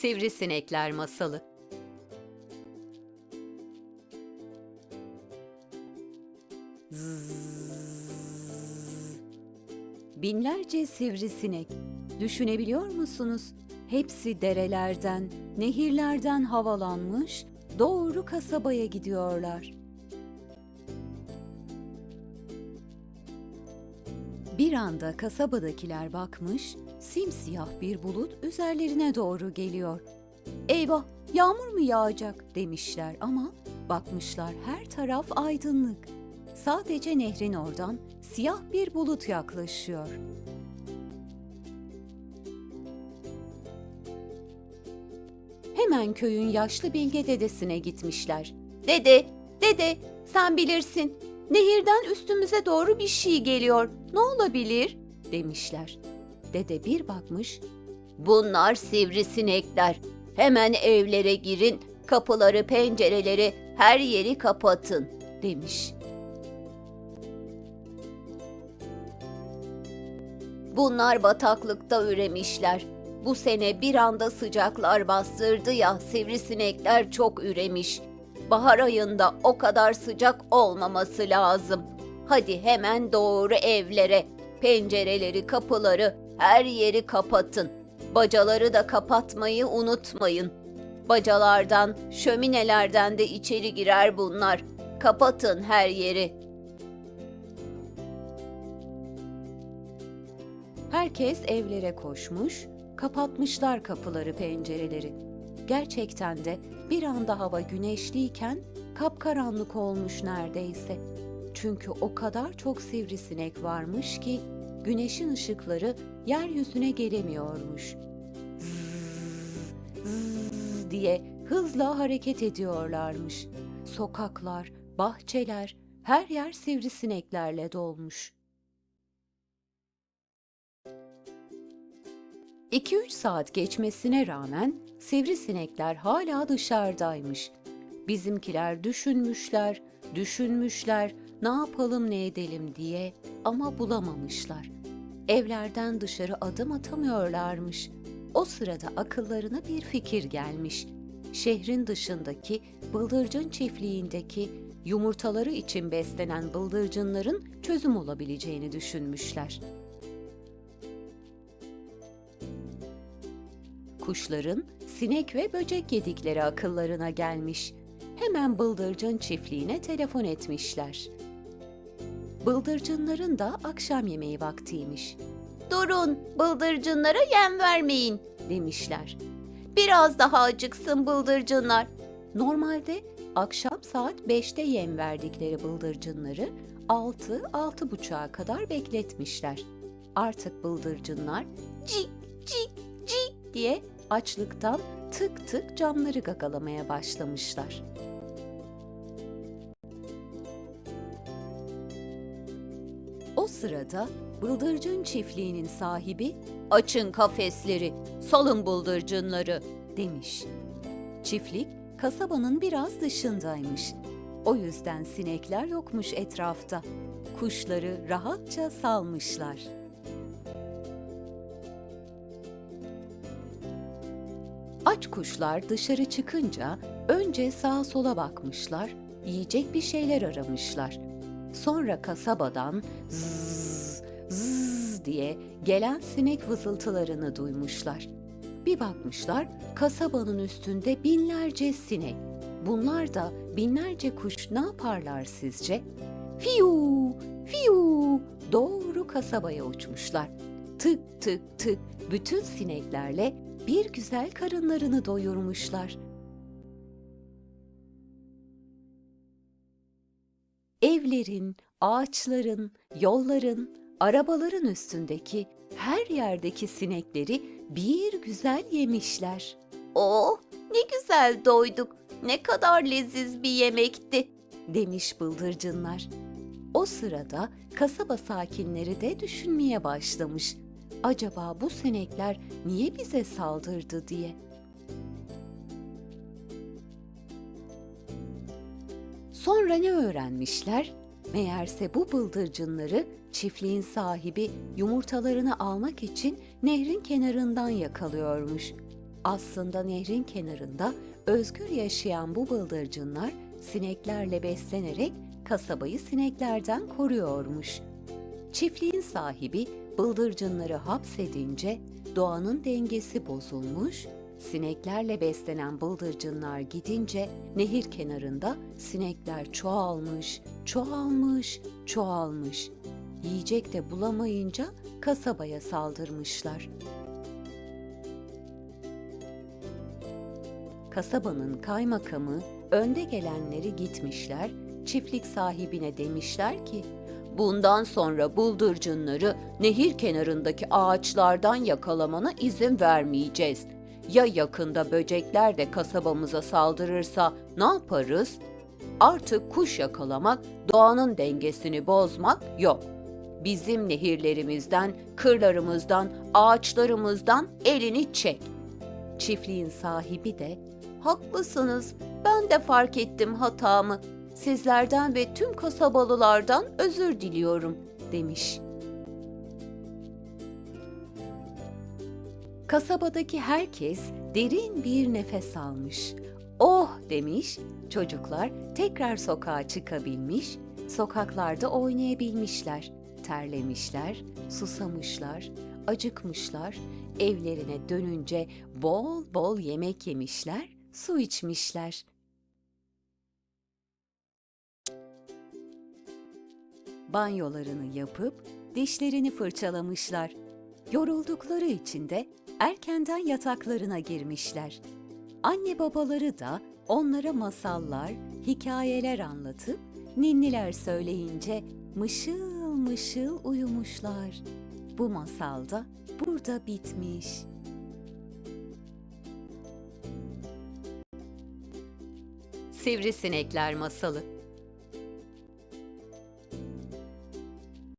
Sivrisinekler Masalı Zzzz. Binlerce sivrisinek. Düşünebiliyor musunuz? Hepsi derelerden, nehirlerden havalanmış, doğru kasabaya gidiyorlar. Bir anda kasabadakiler bakmış, simsiyah bir bulut üzerlerine doğru geliyor. Eyvah, yağmur mu yağacak demişler ama bakmışlar her taraf aydınlık. Sadece nehrin oradan siyah bir bulut yaklaşıyor. Hemen köyün yaşlı bilge dedesine gitmişler. Dede, dede, sen bilirsin. Nehirden üstümüze doğru bir şey geliyor. Ne olabilir? demişler. Dede bir bakmış. Bunlar sivrisinekler. Hemen evlere girin, kapıları, pencereleri, her yeri kapatın, demiş. Bunlar bataklıkta üremişler. Bu sene bir anda sıcaklar bastırdı ya sivrisinekler çok üremiş. Bahar ayında o kadar sıcak olmaması lazım. Hadi hemen doğru evlere, pencereleri, kapıları, her yeri kapatın. Bacaları da kapatmayı unutmayın. Bacalardan, şöminelerden de içeri girer bunlar. Kapatın her yeri. Herkes evlere koşmuş, kapatmışlar kapıları, pencereleri. Gerçekten de bir anda hava güneşliyken kapkaranlık olmuş neredeyse. Çünkü o kadar çok sivrisinek varmış ki güneşin ışıkları yeryüzüne gelemiyormuş. Zzz, zzz diye hızla hareket ediyorlarmış. Sokaklar, bahçeler, her yer sivrisineklerle dolmuş. 2-3 saat geçmesine rağmen sivrisinekler hala dışarıdaymış. Bizimkiler düşünmüşler, düşünmüşler, ne yapalım ne edelim diye ama bulamamışlar. Evlerden dışarı adım atamıyorlarmış. O sırada akıllarına bir fikir gelmiş. Şehrin dışındaki bıldırcın çiftliğindeki yumurtaları için beslenen bıldırcınların çözüm olabileceğini düşünmüşler. Kuşların sinek ve böcek yedikleri akıllarına gelmiş. Hemen bıldırcın çiftliğine telefon etmişler. Bıldırcınların da akşam yemeği vaktiymiş. Durun, bıldırcınlara yem vermeyin demişler. Biraz daha acıksın bıldırcınlar. Normalde akşam saat 5'te yem verdikleri bıldırcınları 6 buçuğa kadar bekletmişler. Artık bıldırcınlar cik cik cik diye açlıktan tık tık camları gagalamaya başlamışlar. O sırada bıldırcın çiftliğinin sahibi "Açın kafesleri, salın bıldırcınları." demiş. Çiftlik kasabanın biraz dışındaymış. O yüzden sinekler yokmuş etrafta. Kuşları rahatça salmışlar. Aç kuşlar dışarı çıkınca önce sağa sola bakmışlar, yiyecek bir şeyler aramışlar. Sonra kasabadan zzz zzz diye gelen sinek vızıltılarını duymuşlar. Bir bakmışlar kasabanın üstünde binlerce sinek. Bunlar da binlerce kuş ne yaparlar sizce? Fiyu, fiyu doğru kasabaya uçmuşlar. Tık tık tık bütün sineklerle bir güzel karınlarını doyurmuşlar. Evlerin, ağaçların, yolların, arabaların üstündeki her yerdeki sinekleri bir güzel yemişler. Oh, ne güzel doyduk. Ne kadar leziz bir yemekti, demiş bıldırcınlar. O sırada kasaba sakinleri de düşünmeye başlamış. Acaba bu sinekler niye bize saldırdı diye. Sonra ne öğrenmişler? Meğerse bu bıldırcınları çiftliğin sahibi yumurtalarını almak için nehrin kenarından yakalıyormuş. Aslında nehrin kenarında özgür yaşayan bu bıldırcınlar sineklerle beslenerek kasabayı sineklerden koruyormuş. Çiftliğin sahibi bıldırcınları hapsedince doğanın dengesi bozulmuş, sineklerle beslenen bıldırcınlar gidince nehir kenarında sinekler çoğalmış, çoğalmış, çoğalmış. Yiyecek de bulamayınca kasabaya saldırmışlar. Kasabanın kaymakamı önde gelenleri gitmişler, çiftlik sahibine demişler ki, Bundan sonra buldurcunları nehir kenarındaki ağaçlardan yakalamana izin vermeyeceğiz. Ya yakında böcekler de kasabamıza saldırırsa ne yaparız? Artık kuş yakalamak, doğanın dengesini bozmak yok. Bizim nehirlerimizden, kırlarımızdan, ağaçlarımızdan elini çek. Çiftliğin sahibi de Haklısınız. Ben de fark ettim hatamı. Sizlerden ve tüm kasabalılardan özür diliyorum." demiş. Kasabadaki herkes derin bir nefes almış. Oh demiş. Çocuklar tekrar sokağa çıkabilmiş, sokaklarda oynayabilmişler. Terlemişler, susamışlar, acıkmışlar. Evlerine dönünce bol bol yemek yemişler, su içmişler. Banyolarını yapıp dişlerini fırçalamışlar. Yoruldukları için de erkenden yataklarına girmişler. Anne babaları da onlara masallar, hikayeler anlatıp ninniler söyleyince mışıl mışıl uyumuşlar. Bu masal da burada bitmiş. Sivrisinekler Masalı